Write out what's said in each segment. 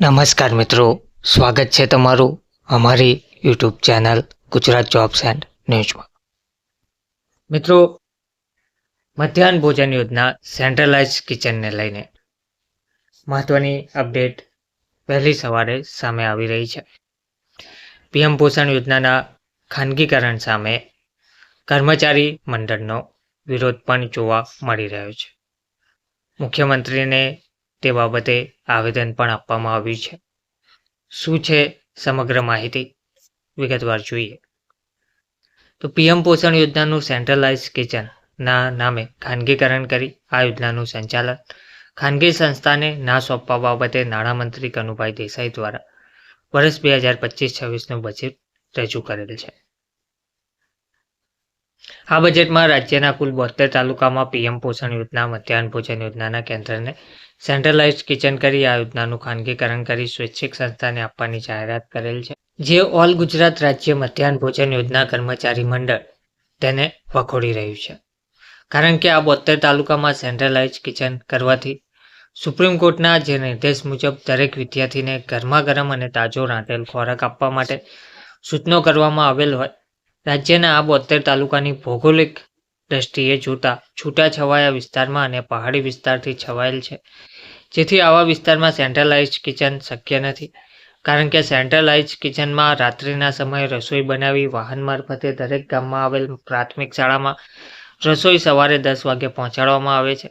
નમસ્કાર મિત્રો, સ્વાગત છે તમારું અમારી YouTube channel Gujarat jobs and ન્યૂઝમાં મિત્રો, મધ્યાહન ભોજન યોજના સેન્ટ્રલાઇઝ કિચનને લઈને મહત્વની અપડેટ વહેલી સવારે સામે આવી રહી છે. પીએમ પોષણ યોજનાના ખાનગીકરણ સામે કર્મચારી મંડળનો વિરોધ પણ જોવા મળી રહ્યો છે. મુખ્યમંત્રીને તે બાબતે આવેદન પણ આપવામાં આવ્યું છે. શું છે સમગ્ર માહિતી? વિગતવાર જોઈએ. તો પીએમ પોષણ યોજનાનું સેન્ટ્રલાઇઝ કિચનના નામે ખાનગીકરણ કરી આ યોજનાનું સંચાલન ખાનગી સંસ્થાને ના સોંપવા બાબતે નાણામંત્રી કનુભાઈ દેસાઈ દ્વારા વર્ષ બે હજાર પચીસ છવ્વીસનું બજેટ રજૂ કરેલ છે. આ બજેટમાં રાજ્યના કુલ બોતેર તાલુકામાં પીએમ પોષણ યોજના, મધ્યાહન ભોજન યોજનાના કેન્દ્રને સેન્ટ્રલાઇઝ કિચન કરી આ યોજનાનું ખાનગીકરણ કરી સ્વૈચ્છિક સંસ્થાને આપવાની જાહેરાત કરેલ છે. જે ઓલ ગુજરાત રાજ્ય મધ્યાહન ભોજન યોજના કર્મચારી મંડળ તેને વખોડી રહ્યું છે. કારણ કે આ બોતેર તાલુકામાં સેન્ટ્રલાઇઝ કિચન કરવાથી સુપ્રીમ કોર્ટના જે નિર્દેશ મુજબ દરેક વિદ્યાર્થીને ગરમા ગરમ અને તાજો રાંધેલ ખોરાક આપવા માટે સૂચનો કરવામાં આવેલ હોય રાજ્યના આ બોતેર તાલુકાની ભૌગોલિક દ્રષ્ટિએ જોતા છૂટાછવાયા વિસ્તારમાં અને પહાડી વિસ્તારથી છવાયેલ છે. જેથી આવા વિસ્તારમાં સેન્ટ્રલાઇઝ કિચન શક્ય નથી. કારણ કે સેન્ટ્રલાઇઝ કિચનમાં રાત્રિના સમયે રસોઈ બનાવી વાહન મારફતે દરેક ગામમાં આવેલ પ્રાથમિક શાળામાં રસોઈ સવારે દસ વાગે પહોંચાડવામાં આવે છે.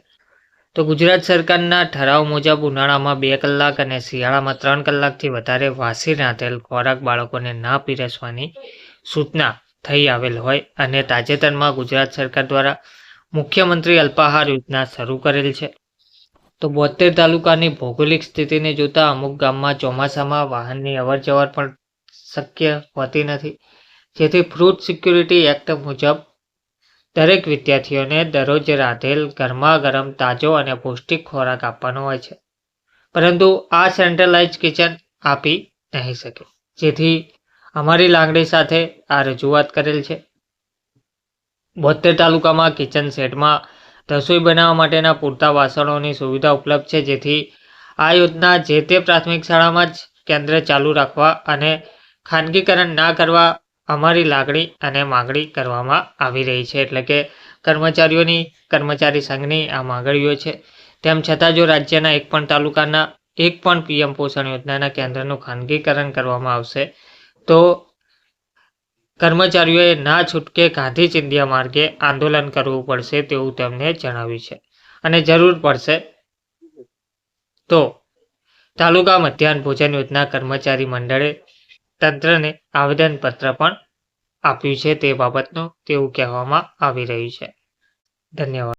તો ગુજરાત સરકારના ઠરાવ મુજબ ઉનાળામાં બે કલાક અને શિયાળામાં ત્રણ કલાકથી વધારે વાસી રાંધેલ ખોરાક બાળકોને ના પીરસવાની સૂચના થઈ આવેલ હોય અને તાજેતરમાં ગુજરાત સરકાર દ્વારા મુખ્યમંત્રી અલ્પાહાર યોજના શરૂ કરેલ છે. તો બોતેર તાલુકાની ભૌગોલિક સ્થિતિને જોતા અમુક ગામમાં ચોમાસામાં વાહનની અવરજવર પણ શક્ય હોતી નથી. જેથી ફ્રૂટ સિક્યુરિટી એક્ટ મુજબ દરેક વિદ્યાર્થીઓને દરરોજ રાંધેલ ગરમા ગરમ તાજો અને પૌષ્ટિક ખોરાક આપવાનો હોય છે. પરંતુ આ સેન્ટ્રલાઇઝ કિચન આપી નહીં શકે. જેથી અમારી લાગણી સાથે આ રજૂઆત કરેલ છે. બોતેર તાલુકામાં કિચન સેટમાં રસોઈ બનાવવા માટેના પૂરતા વાસણોની સુવિધા ઉપલબ્ધ છે, જેથી આ યોજના જે તે પ્રાથમિક શાળામાં જ કેન્દ્ર ચાલુ રાખવા અને ખાનગીકરણ ના કરવા અમારી લાગણી અને માગણી કરવામાં આવી રહી છે, એટલે કે કર્મચારીઓની કર્મચારી સંઘની આ માગણીઓ છે. તેમ છતાં જો રાજ્યના એક પણ તાલુકાના એક પણ પીએમ પોષણ યોજનાના કેન્દ્રનું ખાનગીકરણ કરવામાં આવશે તો કર્મચારીઓએ ના છૂટકે ગાંધી ચિંધ્યા માર્ગે આંદોલન કરવું પડશે તેવું તેમને જણાવ્યું છે. અને જરૂર પડશે તો તાલુકા મધ્યાહન ભોજન યોજના કર્મચારી મંડળે તંત્રને આવેદનપત્ર પણ આપ્યું છે તે બાબતનું તેવું કહેવામાં આવી રહ્યું છે. ધન્યવાદ.